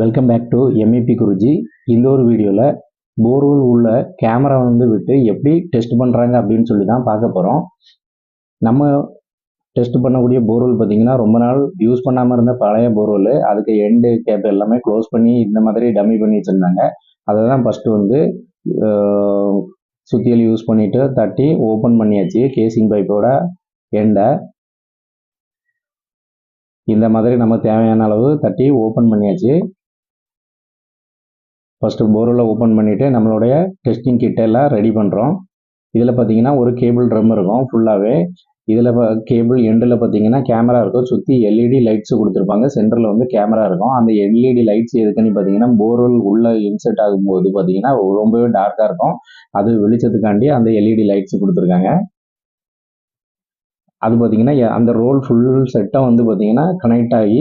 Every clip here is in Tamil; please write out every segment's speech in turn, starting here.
Welcome back to MEP Guruji இந்த ஒரு வீடியோவில் போர்வெல் உள்ள கேமரா வந்து விட்டு எப்படி டெஸ்ட் பண்ணுறாங்க அப்படின்னு சொல்லி தான் பார்க்க போகிறோம் நம்ம டெஸ்ட் பண்ணக்கூடிய போர்வெல் பார்த்தீங்கன்னா ரொம்ப நாள் யூஸ் பண்ணாமல் இருந்த பழைய போர்வெல் அதுக்கு எண்டு கேப் எல்லாமே க்ளோஸ் பண்ணி இந்த மாதிரி டம்மி பண்ணி வச்சுருந்தாங்க. அதை தான் ஃபஸ்ட்டு வந்து சுத்தியல் யூஸ் பண்ணிவிட்டு தட்டி ஓப்பன் பண்ணியாச்சு. கேசிங் பைப்போட எண்டை இந்த மாதிரி நம்ம தேவையான அளவு தட்டி ஓப்பன் பண்ணியாச்சு. ஃபஸ்ட்டு போரில் ஓப்பன் பண்ணிவிட்டு நம்மளுடைய டெஸ்டிங் கிட்ட எல்லாம் ரெடி பண்ணுறோம் இதில் பார்த்தீங்கன்னா ஒரு கேபிள் ட்ரம் இருக்கும் ஃபுல்லாகவே இதில் கேபிள் எண்டில் பார்த்தீங்கன்னா கேமரா இருக்கும். சுற்றி எல்இடி லைட்ஸ் கொடுத்துருப்பாங்க. சென்டரில் வந்து கேமரா இருக்கும். அந்த எல்இடி லைட்ஸ் எதுக்குன்னு பார்த்தீங்கன்னா போர்வெல் உள்ளே இன்செர்ட் ஆகும்போது பார்த்தீங்கன்னா ரொம்பவே டார்க்காக இருக்கும். அது வெளிச்சத்துக்காண்டி அந்த எல்இடி லைட்ஸ் கொடுத்துருக்காங்க. அது பார்த்தீங்கன்னா அந்த ரோல் ஃபுல் செட்டாக வந்து பார்த்தீங்கன்னா கனெக்ட் ஆகி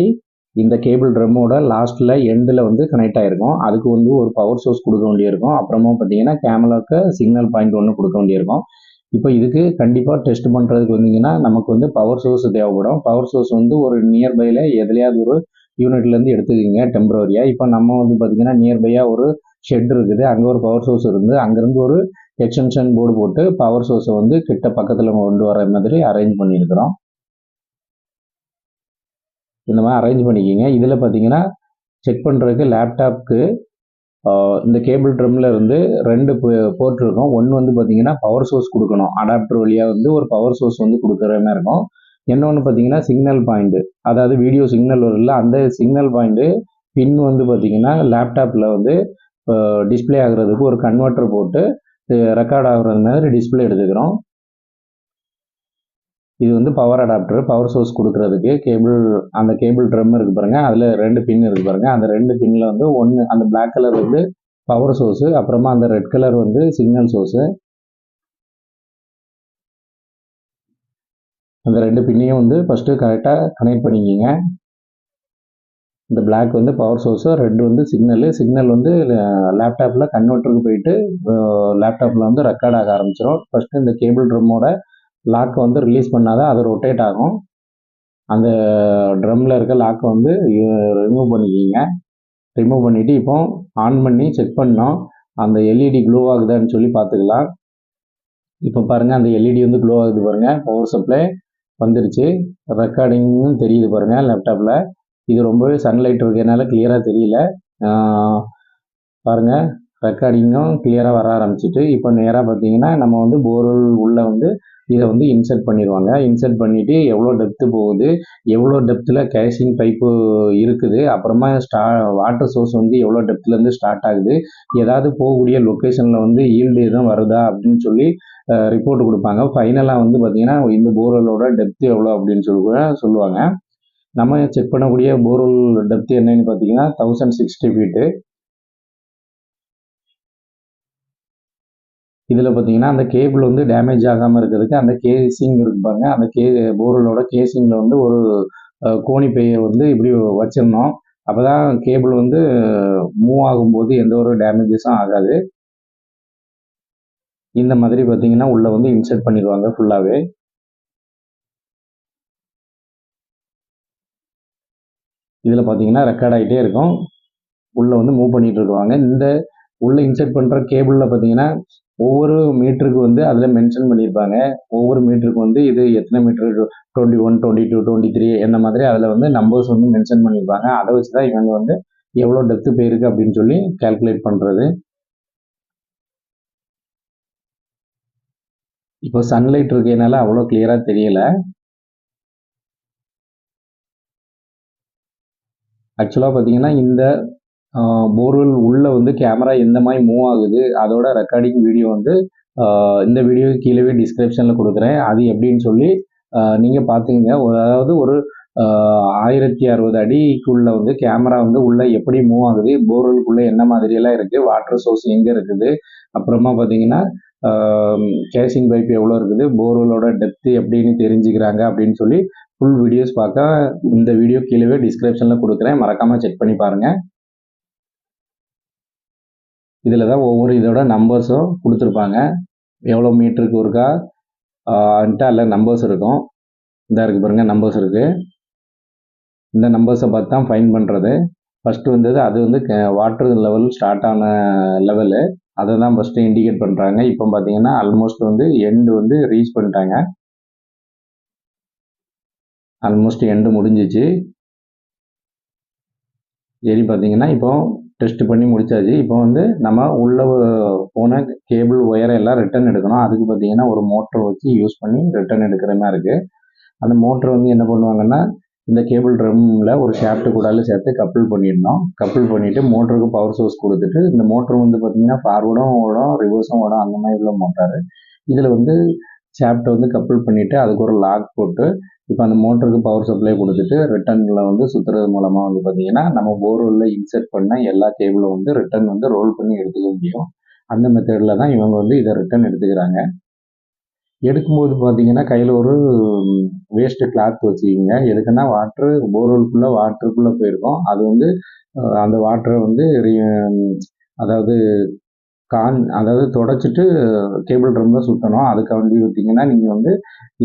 இந்த கேபிள் ட்ரம்மோட லாஸ்ட்டில் எண்டில் வந்து கனெக்ட் ஆகிருக்கும் அதுக்கு வந்து ஒரு பவர் சோர்ஸ் கொடுக்க வேண்டியிருக்கும். அப்புறமா பார்த்தீங்கன்னா கேமராவுக்கு சிக்னல் பாயிண்ட் ஒன்று கொடுக்க வேண்டியிருக்கும். இப்போ இதுக்கு கண்டிப்பாக டெஸ்ட் பண்ணுறதுக்கு வந்தீங்கன்னா நமக்கு வந்து பவர் சோர்ஸ் தேவைப்படும். பவர் சோர்ஸ் வந்து ஒரு நியர்பையில் எதுலையாவது ஒரு யூனிட்லேருந்து எடுத்துக்கிங்க டெம்பரரியாக இப்போ நம்ம வந்து பார்த்திங்கன்னா நியர்பையாக ஒரு ஷெட் இருக்குது. அங்கே ஒரு பவர் சோர்ஸ் இருந்து அங்கேருந்து ஒரு எக்ஸ்டென்ஷன் போர்டு போட்டு பவர் சோர்ஸை வந்து கிட்ட பக்கத்தில் கொண்டு வர மாதிரி அரேஞ்ச் பண்ணியிருக்கிறோம். இந்த மாதிரி அரேஞ்ச் பண்ணிக்கிங்க. இதில் பார்த்தீங்கன்னா செக் பண்ணுறதுக்கு லேப்டாப்க்கு இந்த கேபிள் ட்ரம்ல இருந்து ரெண்டு போர்ட் இருக்கும். ஒன்று வந்து பார்த்தீங்கன்னா பவர் சோர்ஸ் கொடுக்கணும். அடாப்டர் வழியாக வந்து ஒரு பவர் சோர்ஸ் வந்து கொடுக்குற மாதிரி இருக்கும். இன்னொன்று பார்த்தீங்கன்னா சிக்னல் பாயிண்ட்டு அதாவது வீடியோ சிக்னல் வரும்ல அந்த சிக்னல் பாயிண்ட்டு பின் வந்து பார்த்தீங்கன்னா லேப்டாப்பில் வந்து டிஸ்பிளே ஆகுறதுக்கு ஒரு கன்வெர்ட்டர் போட்டு ரெக்கார்ட் ஆகுறது மாதிரி டிஸ்பிளே எடுத்துக்கிறோம். இது வந்து பவர் அடாப்டர் பவர் சோர்ஸ் கொடுக்கறதுக்கு கேபிள் அந்த கேபிள் ட்ரம் இருக்கு பாருங்க. அதில் ரெண்டு பின் இருக்கு பாருங்க. அந்த ரெண்டு பின்னில் வந்து ஒன்று அந்த பிளாக் கலர் வந்து பவர் சோர்ஸு அப்புறமா அந்த ரெட் கலர் வந்து சிக்னல் சோர்ஸு அந்த ரெண்டு பின்னையும் வந்து ஃபஸ்ட்டு கரெக்டாக கனெக்ட் பண்ணிக்கிங்க. இந்த பிளாக் வந்து பவர் சோர்ஸு ரெட் வந்து சிக்னலு சிக்னல் வந்து லேப்டாப்பில் கன்வெர்ட்டருக்கு போயிட்டு லேப்டாப்பில் வந்து ரெக்கார்ட் ஆக ஆரம்பிச்சிடும் ஃபஸ்ட்டு இந்த கேபிள் ட்ரம்மோட லாக்கை வந்து ரிலீஸ் பண்ணால் தான் அது ரொட்டேட் ஆகும். அந்த ட்ரம்மில் இருக்க லாக்கை வந்து ரிமூவ் பண்ணிக்கிங்க. ரிமூவ் பண்ணிவிட்டு இப்போ ஆன் பண்ணி செக் பண்ணோம். அந்த எல்இடி க்ளோ ஆகுதான்னு சொல்லி பார்த்துக்கலாம். இப்போ பாருங்கள் அந்த எல்இடி வந்து க்ளோ ஆகுது பாருங்கள் பவர் சப்ளை வந்துருச்சு. ரெக்கார்டிங்கும் தெரியுது பாருங்கள் லேப்டாப்பில் இது ரொம்பவே சன்லைட் இருக்கிறதுனால கிளியராக தெரியல. பாருங்கள் ரெக்கார்டிங்கும் கிளியராக வர ஆரம்பிச்சிட்டு இப்போ நேராக பார்த்தீங்கன்னா நம்ம வந்து போர்வெல் உள்ளே வந்து இதை வந்து இன்சர்ட் பண்ணிடுவாங்க. இன்சர்ட் பண்ணிவிட்டு எவ்வளோ டெப்த்து போகுது எவ்வளோ டெப்த்தில் கேஷிங் பைப்பு இருக்குது அப்புறமா ஸ்டா வாட்டர் சோர்ஸ் வந்து எவ்வளோ டெப்த்துலேருந்து ஸ்டார்ட் ஆகுது ஏதாவது போகக்கூடிய லொக்கேஷனில் வந்து ஈல்டு எதுவும் வருதா அப்படின்னு சொல்லி ரிப்போர்ட் கொடுப்பாங்க. ஃபைனலாக வந்து பார்த்திங்கன்னா இந்த போர்வெலோட டெப்த்து எவ்வளோ அப்படின்னு சொல்லி கூட சொல்லுவாங்க. நம்ம செக் பண்ணக்கூடிய போர்வெல் டெப்த் என்னன்னு பார்த்தீங்கன்னா தௌசண்ட் சிக்ஸ்டி ஃபீட்டு இதில் பார்த்தீங்கன்னா அந்த கேபிள் வந்து டேமேஜ் ஆகாமல் இருக்கிறதுக்கு அந்த கேசிங் இருக்கு பாருங்க. அந்த கே போர்வெலோட கேசிங்கில் வந்து ஒரு கோணி பையை வந்து இப்படி வச்சிடணும். அப்போ தான் கேபிள் வந்து மூவ் ஆகும்போது எந்த ஒரு டேமேஜஸும் ஆகாது. இந்த மாதிரி பார்த்தீங்கன்னா உள்ளே வந்து இன்சர்ட் பண்ணிடுவாங்க ஃபுல்லாகவே இதில் பார்த்தீங்கன்னா ரெக்கார்ட் ஆகிட்டே இருக்கும். உள்ளே வந்து மூவ் பண்ணிகிட்டு இருக்குவாங்க இந்த உள்ளே இன்சர்ட் பண்ணுற கேபிளில் பார்த்தீங்கன்னா ஒவ்வொரு மீட்டருக்கு வந்து அதில் மென்ஷன் பண்ணியிருப்பாங்க. ஒவ்வொரு மீட்டருக்கு வந்து இது எத்தனை metre twenty one twenty two twenty three இந்த மாதிரி அதில் வந்து நம்பர்ஸ் வந்து மென்ஷன் பண்ணியிருப்பாங்க. அதை வச்சு தான் இவங்க வந்து எவ்வளோ டெப்த்து போயிருக்கு அப்படின்னு சொல்லி கேல்குலேட் பண்ணுறது இப்போ சன்லைட் இருக்கனால அவ்வளோ கிளியராக தெரியல. ஆக்சுவலாக பார்த்தீங்கன்னா இந்த போர்வெல் உள்ளே வந்து கேமரா எந்த மாதிரி மூவ் ஆகுது. அதோட ரெக்கார்டிங் வீடியோ வந்து இந்த வீடியோ கீழே டிஸ்கிரிப்ஷனில் கொடுக்குறேன். அது எப்படின்னு சொல்லி நீங்கள் பார்த்துங்க அதாவது ஒரு ஆயிரத்தி அறுபது அடிக்குள்ளே வந்து கேமரா வந்து உள்ளே எப்படி மூவ் ஆகுது போர்வெல்குள்ளே என்ன மாதிரியெல்லாம் இருக்குது வாட்டர் சோர்ஸ் எங்கே இருக்குது அப்புறமா பார்த்தீங்கன்னா கேசிங் பைப் எவ்வளோ இருக்குது போர்வெலோட டெப்த்து எப்படின்னு தெரிஞ்சுக்கிறாங்க அப்படின்னு சொல்லி ஃபுல் வீடியோஸ் பார்க்க இந்த வீடியோ கீழே டிஸ்கிரிப்ஷனில் கொடுக்குறேன். மறக்காமல் செக் பண்ணி பாருங்கள் இதில் தான் ஒவ்வொரு இதோட நம்பர்ஸும் கொடுத்துருப்பாங்க. எவ்வளோ மீட்டருக்கு ஒருக்கா? அதில் நம்பர்ஸ் இருக்கும். இந்த இருக்குது பாருங்கள் நம்பர்ஸ் இருக்குது இந்த நம்பர்ஸை பார்த்து தான் ஃபைன் பண்ணுறது ஃபஸ்ட்டு வந்தது அது வந்து வாட்டர் லெவல் ஸ்டார்ட் ஆன லெவலு அதை தான் ஃபஸ்ட்டு இண்டிகேட் பண்ணுறாங்க இப்போ பார்த்தீங்கன்னா ஆல்மோஸ்ட் வந்து எண்டு வந்து ரீச் பண்ணிட்டாங்க. ஆல்மோஸ்ட் எண்டு முடிஞ்சிச்சு. சரி பார்த்தீங்கன்னா இப்போ டெஸ்ட் பண்ணி முடிச்சாச்சு. இப்போ வந்து நம்ம உள்ள போன கேபிள் ஒயரை எல்லாம் ரிட்டர்ன் எடுக்கணும். அதுக்கு பார்த்தீங்கன்னா ஒரு மோட்டர் வச்சு யூஸ் பண்ணி ரிட்டர்ன் எடுக்கிற மாதிரி இருக்குது அந்த மோட்டர் வந்து என்ன பண்ணுவாங்கன்னா இந்த கேபிள் ட்ரம்மில் ஒரு ஷாஃப்ட்டு கூடால சேர்த்து கப்பிள் பண்ணிடணும். கப்பிள் பண்ணிவிட்டு மோட்டருக்கு பவர் சோர்ஸ் கொடுத்துட்டு இந்த மோட்டர் வந்து பார்த்திங்கன்னா ஃபார்வர்டும் ஓடும் ரிவர்ஸும் ஓடும். அந்த மாதிரி உள்ள மோட்டார் இதில் வந்து ஷாஃப்ட்டை வந்து கப்பிள் பண்ணிவிட்டு அதுக்கு ஒரு லாக் போட்டு இப்போ அந்த மோட்டருக்கு பவர் சப்ளை கொடுத்துட்டு ரிட்டர்னில் வந்து சுற்றுறது மூலமாக வந்து பார்த்தீங்கன்னா நம்ம போர்வெல்லில் இன்செர்ட் பண்ண எல்லா கேபிளும் வந்து ரிட்டர்ன் வந்து ரோல் பண்ணி எடுத்துக்க முடியும். அந்த மெத்தடில் தான் இவங்க வந்து இதை ரிட்டர்ன் எடுத்துக்கிறாங்க. எடுக்கும்போது பார்த்தீங்கன்னா கையில் ஒரு வேஸ்ட்டு கிளாத் வச்சுக்கிங்க. எதுக்குன்னா வாட்ரு போர்வெல்குள்ளே வாட்டருக்குள்ளே போயிருக்கோம். அது வந்து அந்த வாட்டரை வந்து ரீ அதாவது கான் அதாவது தொடச்சிட்டு கேபிள் ட்ரம்ல சுற்றணும் அதுக்காண்டி பார்த்தீங்கன்னா நீங்கள் வந்து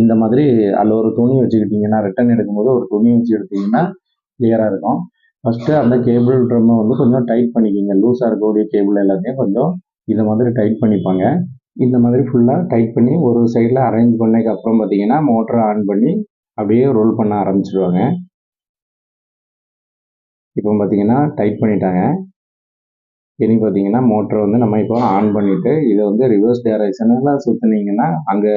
இந்த மாதிரி அதில் ஒரு துணி வச்சுக்கிட்டிங்கன்னா ரிட்டர்ன் எடுக்கும்போது ஒரு துணி வச்சு எடுத்தீங்கன்னா கிளியராக இருக்கும். ஃபஸ்ட்டு அந்த கேபிள் ட்ரம்மை வந்து கொஞ்சம் டைட் பண்ணிக்கிங்க. லூஸாக இருக்கக்கூடிய கேபிள் எல்லாத்தையும் கொஞ்சம் இதை மாதிரி டைட் பண்ணிப்பாங்க. இந்த மாதிரி ஃபுல்லாக டைட் பண்ணி ஒரு சைடில் அரேஞ்ச் பண்ணதுக்கு அப்புறம் பார்த்தீங்கன்னா மோட்டரை ஆன் பண்ணி அப்படியே ரோல் பண்ண ஆரம்பிச்சிடுவாங்க இப்போ பார்த்தீங்கன்னா டைட் பண்ணிட்டாங்க. இனி பார்த்தீங்கன்னா மோட்டரை வந்து நம்ம இப்போ ஆன் பண்ணிவிட்டு இதை வந்து ரிவர்ஸ் டேரக்ஷனெல்லாம் சுற்றுனீங்கன்னா அங்கே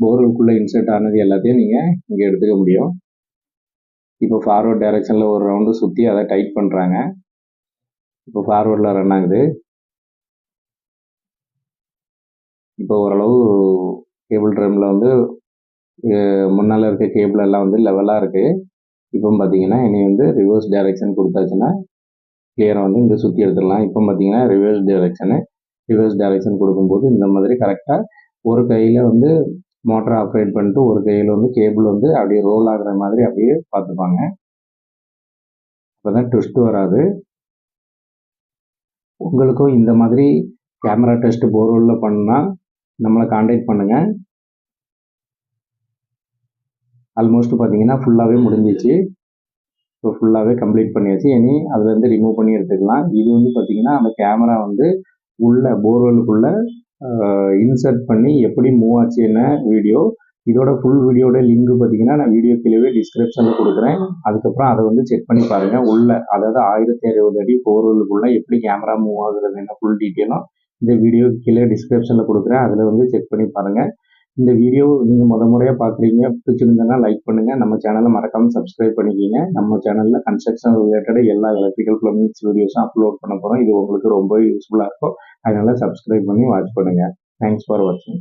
போர்வெல்குள்ளே இன்சர்ட் ஆனது எல்லாத்தையும் நீங்கள் இங்கே எடுத்துக்க முடியும். இப்போ ஃபார்வர்ட் டைரக்ஷனில் ஒரு ரவுண்டு சுற்றி அதை டைட் பண்ணுறாங்க இப்போ ஃபார்வர்டில் ரன் ஆகுது. இப்போ ஓரளவு கேபிள் ட்ரம்மில் வந்து முன்னால் இருக்க கேபிள் எல்லாம் வந்து லெவலாக இருக்குது இப்போ பார்த்தீங்கன்னா இனி வந்து ரிவர்ஸ் டைரக்ஷன் கொடுத்தாச்சுன்னா கிளியராக வந்து இங்கே சுற்றி எடுத்துடலாம். இப்போ பார்த்தீங்கன்னா ரிவர்ஸ் டைரெக்ஷனு ரிவர்ஸ் டைரெக்ஷன் கொடுக்கும்போது இந்த மாதிரி கரெக்டாக ஒரு கையில் வந்து மோட்டரை ஆப்ரேட் பண்ணிட்டு ஒரு கையில் வந்து கேபிள் வந்து அப்படியே ரோல் ஆகுற மாதிரி அப்படியே பார்த்துப்பாங்க. அப்போ தான் ட்விஸ்ட் வராது. உங்களுக்கும் இந்த மாதிரி கேமரா டெஸ்ட் போர்வெல்லில் பண்ணால் நம்மளை காண்டாக்ட் பண்ணுங்கள் ஆல்மோஸ்ட் பார்த்தீங்கன்னா ஃபுல்லாகவே முடிஞ்சிச்சு. இப்போ ஃபுல்லாகவே கம்ப்ளீட் பண்ணியாச்சு. இனி அதுலேருந்து ரிமூவ் பண்ணி எடுத்துக்கலாம். இது வந்து பார்த்திங்கன்னா அந்த கேமரா வந்து உள்ள போர்வெலுக்குள்ளே இன்சர்ட் பண்ணி எப்படி மூவ் ஆச்சுன்னு வீடியோ இதோட ஃபுல் வீடியோட லிங்க் பார்த்தீங்கன்னா நான் வீடியோ கீழே டிஸ்கிரிப்ஷனில் கொடுக்குறேன். அதுக்கப்புறம் அதை வந்து செக் பண்ணி பாருங்கள் உள்ள அதாவது ஆயிரத்தி அறுபது அடி போர்வெலுக்குள்ளே எப்படி கேமரா மூவ் ஆகுறதுன்னு ஃபுல் டீட்டெயிலும் இந்த வீடியோ கீழே டிஸ்கிரிப்ஷனில் கொடுக்குறேன். அதில் வந்து செக் பண்ணி பாருங்கள் இந்த வீடியோ நீங்கள் முத முறையாக பார்க்குறீங்க பிடிச்சிருந்தனா லைக் பண்ணுங்கள் நம்ம சேனலை மறக்காமல் சப்ஸ்கிரைப் பண்ணிக்கிங்க. நம்ம சேனலில் கன்ஸ்ட்ரக்ஷன் ரிலேட்டடாக எல்லா எலக்ட்ரிக்கல் ப்ளம்பிங்ஸ் வீடியோஸும் அப்லோட் பண்ண போகிறோம் இது உங்களுக்கு ரொம்ப யூஸ்ஃபுல்லாக இருக்கும். அதனால் சப்ஸ்கிரைப் பண்ணி வாட்ச் பண்ணுங்கள் தேங்க்ஸ் ஃபார் வாட்சிங்